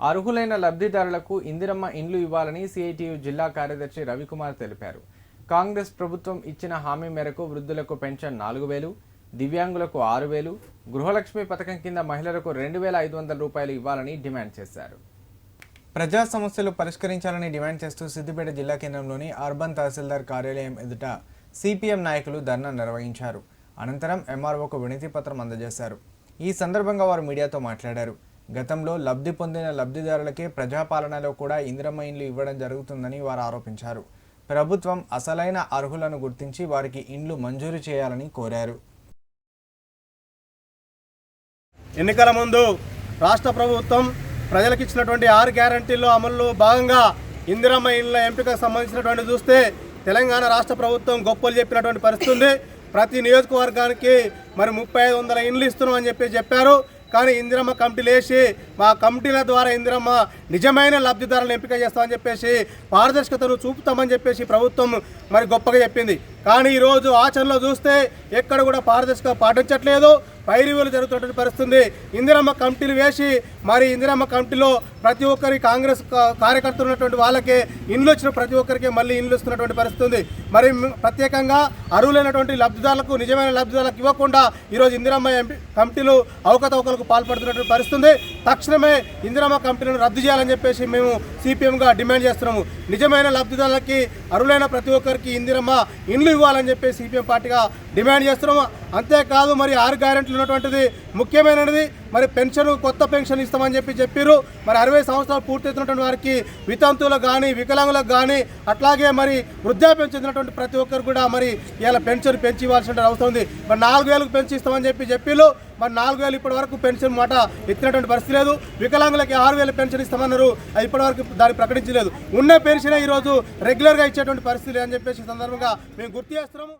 అర్హులైన లబ్ధిదారులకు ఇందిరమ్మ ఇండ్లు ఇవ్వాలని సిఐటియు జిల్లా కార్యదర్శి రవికుమార్ తెలిపారు. కాంగ్రెస్ ప్రభుత్వం ఇచ్చిన హామీ మేరకు వృద్ధులకు పెన్షన్ నాలుగు వేలు దివ్యాంగులకు ఆరు వేలు గృహలక్ష్మి పథకం కింద మహిళలకు రెండు వేల ఐదు వందల రూపాయలు ఇవ్వాలని డిమాండ్ చేశారు. ప్రజా సమస్యలు పరిష్కరించాలని డిమాండ్ చేస్తూ సిద్దిపేట జిల్లా కేంద్రంలోని అర్బన్ తహసీల్దార్ కార్యాలయం ఎదుట సిపిఎం నాయకులు ధర్నా నిర్వహించారు. అనంతరం ఎంఆర్ఓకు వినతి పత్రం అందజేశారు. ఈ సందర్భంగా వారు మీడియాతో మాట్లాడారు. గతంలో లబ్ధి పొందిన లబ్ధిదారులకే ప్రజాపాలనలో కూడా ఇందిరమ్మ ఇండ్లు ఇవ్వడం జరుగుతుందని వారు ఆరోపించారు. ప్రభుత్వం అసలైన అర్హులను గుర్తించి వారికి ఇండ్లు మంజూరు చేయాలని కోరారు. ఎన్నికల ముందు రాష్ట్ర ప్రభుత్వం ప్రజలకు ఇచ్చినటువంటి ఆరు గ్యారంటీల్లో అమల్లో భాగంగా ఇందిరమ్మ ఇళ్ళ ఎంపికకు సంబంధించినటువంటి చూస్తే తెలంగాణ రాష్ట్ర ప్రభుత్వం గొప్పలు చెప్పినటువంటి పరిస్థితి ఉంది. ప్రతి నియోజకవర్గానికి మరి ముప్పై ఐదు వందల ఇండ్లు ఇస్తున్నాం అని చెప్పి చెప్పారు. కానీ ఇందిరమ్మ కమిటీలు వేసి మా కమిటీల ద్వారా ఇందిరమ్మ నిజమైన లబ్ధిదారులను ఎంపిక చేస్తామని చెప్పేసి పారదర్శకతను చూపుతామని చెప్పేసి ప్రభుత్వం మరి గొప్పగా చెప్పింది. కానీ ఈరోజు ఆచరణలో చూస్తే ఎక్కడ కూడా పారదర్శకత పాటించట్లేదు. పైరువులు జరుగుతున్నటువంటి పరిస్థితుంది. ఇందిరమ్మ కమిటీలు వేసి మరి ఇందిరమ్మ కమిటీలో ప్రతి ఒక్కరి కాంగ్రెస్ కార్యకర్తలు ఉన్నటువంటి వాళ్ళకే ఇండ్లు వచ్చిన ప్రతి ఒక్కరికి మళ్ళీ ఇండ్లు ఇస్తున్నటువంటి పరిస్థితుంది. మరి ప్రత్యేకంగా అర్హులైనటువంటి లబ్ధిదారులకు నిజమైన లబ్ధిదారులకు ఇవ్వకుండా ఈరోజు ఇందిరమ్మ కమిటీలు అవకతవకలకు పాల్పడుతున్నటువంటి పరిస్థితుంది. తక్షణమే ఇందిరమ్మ కమిటీలను రద్దు చేయాలని చెప్పేసి మేము సిపిఎంగా డిమాండ్ చేస్తున్నాము. నిజమైన లబ్ధిదారులకి అర్హులైన ప్రతి ఒక్కరికి ఇందిరమ్మ ఇండ్లు ఇవ్వాలని చెప్పి సిపిఎం పార్టీగా డిమాండ్ చేస్తున్నాము. అంతేకాదు మరి ఆరు గ్యారెంటీలు ఉన్నటువంటిది ముఖ్యమైనది. మరి పెన్షన్ కొత్త పెన్షన్ ఇస్తామని చెప్పి చెప్పారు మరి అరవై సంవత్సరాలు పూర్తవుతున్నటువంటి వారికి వితంతువులకు కానీ వికలాంగులకు కానీ అట్లాగే మరి వృద్ధాప్యం చెందినటువంటి ప్రతి ఒక్కరు కూడా మరి ఇలా పెన్షన్ పెంచి ఇవ్వాల్సిన అవసరం ఉంది. మరి నాలుగు వేలకు పెంచి ఇస్తామని చెప్పి చెప్పిళ్ళు మరి నాలుగు వేలు ఇప్పటి వరకు పెన్షన్ మాట ఎత్తినటువంటి పరిస్థితి లేదు. వికలాంగులకి ఆరు వేలు పెన్షన్ ఇస్తామన్నారు. అది ఇప్పటి వరకు దాన్ని ప్రకటించలేదు. ఉన్న పెన్షన్ ఈరోజు రెగ్యులర్గా ఇచ్చేటువంటి పరిస్థితి అని చెప్పేసి సందర్భంగా మేము గుర్తు చేస్తున్నాము.